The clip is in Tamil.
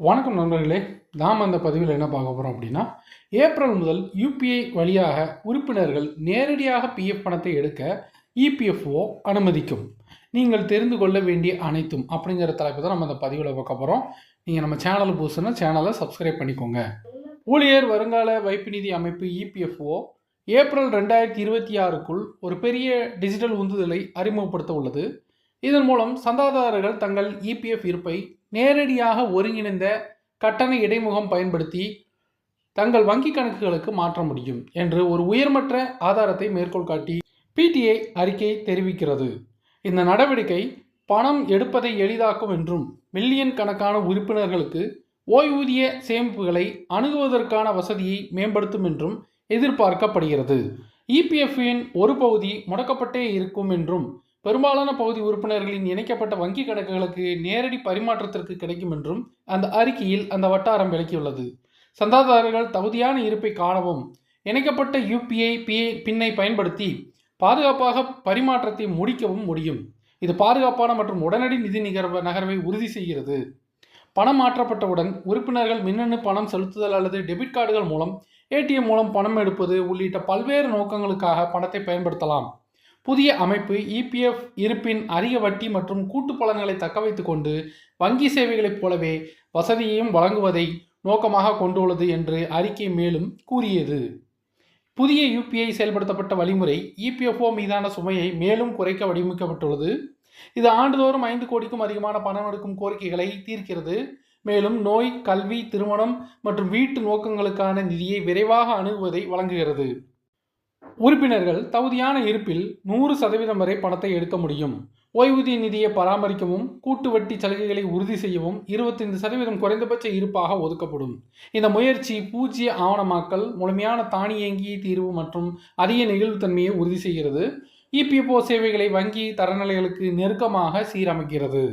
வணக்கம் நண்பர்களே நாம் அந்த பதிவில் என்ன பார்க்க போகிறோம் அப்படின்னா ஏப்ரல் முதல் யூபிஐ வழியாக உறுப்பினர்கள் நேரடியாக பிஎஃப் பணத்தை எடுக்க இபிஎஃப்ஓ அனுமதிக்கும். நீங்கள் தெரிந்து கொள்ள வேண்டிய அனைத்தும் அப்படிங்கிற தலைப்பு தான் நம்ம அந்த பதிவில் பார்க்க போகிறோம் நீங்கள் நம்ம சேனல் புதுசுன்னா சேனலை சப்ஸ்கிரைப் பண்ணிக்கோங்க. ஊழியர் வருங்கால வைப்பு நிதி அமைப்பு இபிஎஃப்ஓ ஏப்ரல் ரெண்டாயிரத்தி இருபத்தி ஆறுக்குள் ஒரு பெரிய டிஜிட்டல் உந்துதலை அறிமுகப்படுத்த உள்ளது. இதன் மூலம் சந்தாதாரர்கள் தங்கள் இபிஎஃப் இருப்பை நேரடியாக ஒருங்கிணைந்த கட்டண இடைமுகம் பயன்படுத்தி தங்கள் வங்கி கணக்குகளுக்கு மாற்ற முடியும் என்று ஒரு உயர்மற்ற ஆதாரத்தை மேற்கோள் காட்டி பிடிஐ அறிக்கை தெரிவிக்கிறது. இந்த நடவடிக்கை பணம் எடுப்பதை எளிதாக்கும் என்றும் மில்லியன் கணக்கான உறுப்பினர்களுக்கு ஓய்வூதிய சேமிப்புகளை அணுகுவதற்கான வசதியை மேம்படுத்தும் என்றும் எதிர்பார்க்கப்படுகிறது. இபிஎஃப்பின் ஒரு பகுதி முடக்கப்பட்டே இருக்கும் என்றும் பெரும்பாலான பகுதி உறுப்பினர்களின் இணைக்கப்பட்ட வங்கி கணக்குகளுக்கு நேரடி பரிமாற்றத்திற்கு கிடைக்கும் என்றும் அந்த அறிக்கையில் அந்த வட்டாரம் விளக்கியுள்ளது. சந்தாதாரர்கள் தகுதியான இருப்பை காணவும் இணைக்கப்பட்ட யூபிஐ பிஐ பின்னை பயன்படுத்தி பாதுகாப்பாக பரிமாற்றத்தை முடிக்கவும் முடியும். இது பாதுகாப்பான மற்றும் உடனடி நிதி நிகர்வ நகர்வை உறுதி செய்கிறது. பணம் மாற்றப்பட்டவுடன் உறுப்பினர்கள் மின்னணு பணம் செலுத்துதல் அல்லது டெபிட் கார்டுகள் மூலம் ஏடிஎம் மூலம் பணம் எடுப்பது உள்ளிட்ட பல்வேறு நோக்கங்களுக்காக பணத்தை பயன்படுத்தலாம். புதிய அமைப்பு இபிஎஃப் இருப்பின் அதிக வட்டி மற்றும் கூட்டு பலன்களை தக்கவைத்து கொண்டு வங்கி சேவைகளைப் போலவே வசதியையும் வழங்குவதை நோக்கமாக கொண்டுள்ளது என்று அறிக்கை மேலும் கூறியது. புதிய யூபிஐ செயல்படுத்தப்பட்ட வழிமுறை இபிஎஃப்ஓ மீதான சுமையை மேலும் குறைக்க வடிவமைக்கப்பட்டுள்ளது. இது ஆண்டுதோறும் ஐந்து கோடிக்கும் அதிகமான பணம் எடுக்கும் கோரிக்கைகளை தீர்க்கிறது. மேலும் நோய் கல்வி திருமணம் மற்றும் வீட்டு நோக்கங்களுக்கான நிதியை விரைவாக அணுகுவதை வழங்குகிறது. உறுப்பினர்கள் தகுதியான இருப்பில் நூறு சதவீதம் வரை பணத்தை எடுக்க முடியும். ஓய்வூதிய நிதியை பராமரிக்கவும் கூட்டு வட்டி சலுகைகளை உறுதி செய்யவும் இருபத்தைந்து சதவீதம் குறைந்தபட்ச இருப்பாக ஒதுக்கப்படும். இந்த முயற்சி பூஜ்ய ஆவணமாக்கல் முழுமையான தானியங்கி தீர்வு மற்றும் அதிக நெகிழ்வுத்தன்மையை உறுதி செய்கிறது. இபிஎஃப்ஓ சேவைகளை வங்கி தரநிலைகளுக்கு நெருக்கமாக சீரமைக்கிறது.